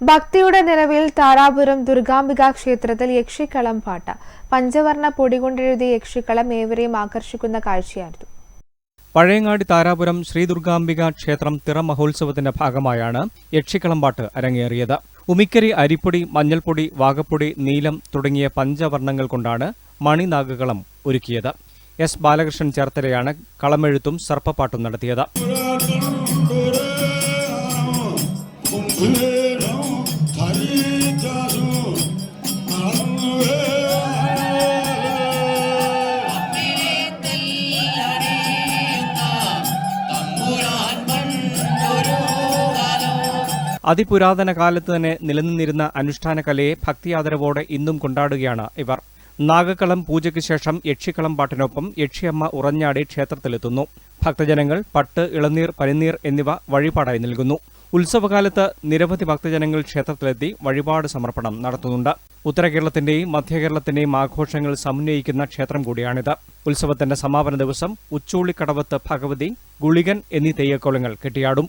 ഭക്തിയുടെ നിലവിൽ താരാപുരം ദുർഗാംബിക ക്ഷേത്രത്തിൽ യക്ഷിക്കളം പാട്ട് പഞ്ചവർണ പൊടി കൊണ്ടെഴുതിയ യക്ഷിക്കളം ഏവരെയും ആകർഷിക്കുന്ന കാഴ്ചയായിരുന്നു പഴയങ്ങാടി താരാപുരം ശ്രീ ദുർഗാംബിക ക്ഷേത്രം തിറ മഹോത്സവത്തിന്റെ ഭാഗമായാണ് യക്ഷിക്കളമ്പാട്ട് അരങ്ങേറിയത് ഉമിക്കരി അരിപ്പൊടി മഞ്ഞൾപ്പൊടി വാഗപ്പൊടി നീലം തുടങ്ങിയ പഞ്ചവർണങ്ങൾ കൊണ്ടാണ് മണിനാഗകളം ഒരുക്കിയത് എസ് ബാലകൃഷ്ണൻ ചേർത്തലയാണ് കളമെഴുത്തും സർപ്പപ്പാട്ടും നടത്തിയത് അതിപുരാതന കാലത്ത് തന്നെ നിലനിന്നിരുന്ന അനുഷ്ഠാന കലയെ ഭക്തിയാദരവോടെ ഇന്നും കൊണ്ടാടുകയാണ് ഇവർ. നാഗക്കളം പൂജയ്ക്ക് ശേഷം യക്ഷിക്കളം പാട്ടിനൊപ്പം യക്ഷിയമ്മ ഉറഞ്ഞാടി ക്ഷേത്രത്തിലെത്തുന്നു. ഭക്തജനങ്ങൾ പട്ട് ഇളനീർ പനിനീർ എന്നിവ വഴിപാടായി നൽകുന്നു. ഉത്സവകാലത്ത് നിരവധി ഭക്തജനങ്ങൾ ക്ഷേത്രത്തിലെത്തി വഴിപാട് സമർപ്പണം നടത്തുന്നുണ്ട്. ഉത്തരകേരളത്തിന്റെയും മധ്യകേരളത്തിന്റെയും ആഘോഷങ്ങൾ സമന്വയിക്കുന്ന ക്ഷേത്രം കൂടിയാണിത്. ഉത്സവത്തിന്റെ സമാപന ദിവസം ഉച്ചൂളിക്കടവത്ത് ഭഗവതി ഗുളികൻ എന്നീ തെയ്യക്കോളങ്ങൾ കെട്ടിയാടും.